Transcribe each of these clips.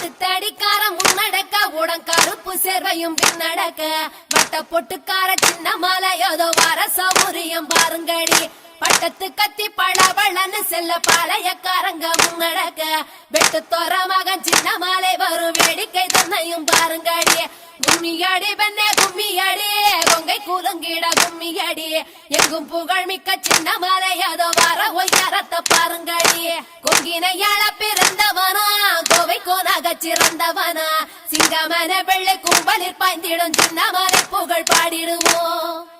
பட்டு தடிக்கார முன்னடக்க உடன் கருப்பு சேர்வையும் பின்னடக்க வட்ட பொட்டுக்கார சின்ன மாலை ஏதோ வர சௌரியம் பாருங்கடி. பட்டத்து கத்தி பளபளன்னு செல்ல பாளையக்காரங்க முன்னடக்க வெட்டு தோற மகன் சின்ன மாலை வரும் வேடிக்கை தன்னையும் பாருங்கடி. கும்மியடி பெண்ணே கும்மியடி. கொங்கை கூலுங்கிட கும்மியடி. எங்கும் புகழ் மிக்க சின்ன மாலை அதோ வர ஒய்யாரத்தை பாருங்கடி. கொங்கினையாள பிறந்தவனா கோவை சிறந்தவனா? சிங்கமன வெள்ளை கும்பலில் பாய்ந்திடும் சின்ன புகழ் பாடிடுவோம்.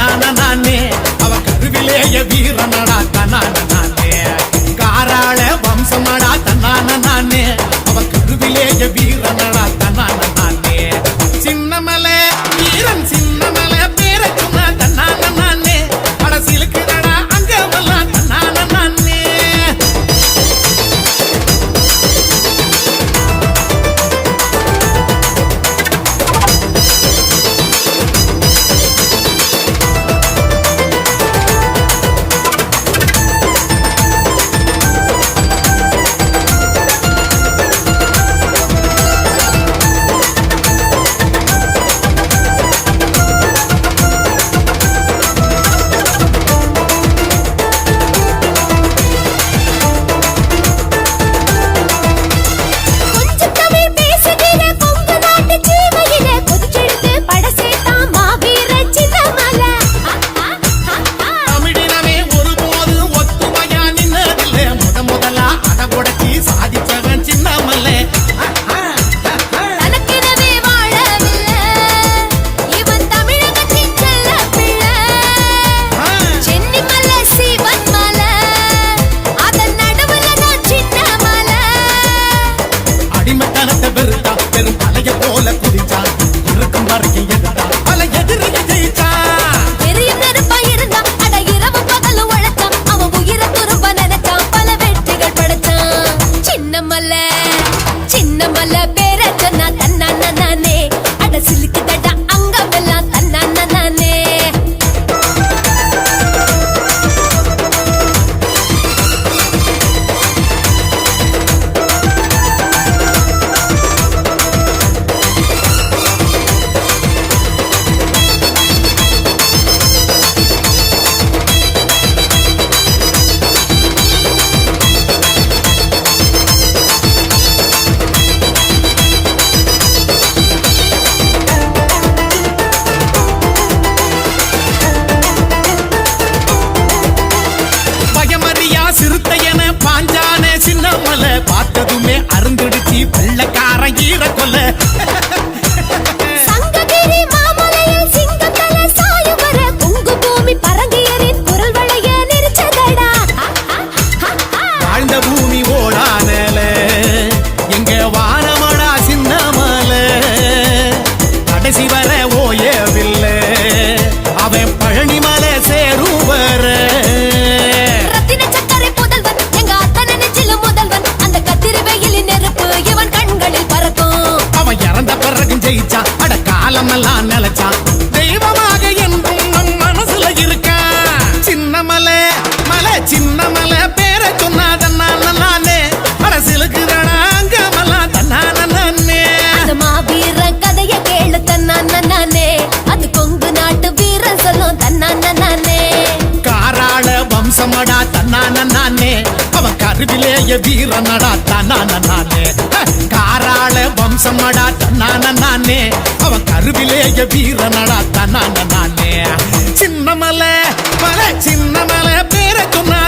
வம்சமடா நானே. அவ கருவிலேய வீரனடா தன்னான அடிமத்தனத்தை வெறுத்தா பெரும் தலைய போல குதிச்சா இருக்கும் வரைக்கும் காலமெல்லாம் நிலைச்சான் தெய்வமாக என்றும் நம் மனசுல இருக்கான் சின்னமலை மலை சின்னமலை பேரை சொன்னாதன்னால நானே அரசியலுக்கு அங்கமெல்லாம் தன்னான மாவீரன் கதைய கேளு தன்னான அது கொங்கு நாட்டு வீரன் சொல்லும் தன்னான நானே காராள வம்சமடா தன்னான அவன் கருவிலேய வீரனடா தன்னான! காராள வம்சமடா தன்னான நானே வீர நடாத்தானே சின்னமலை மலை சின்னமலை பேரை சொன்னாத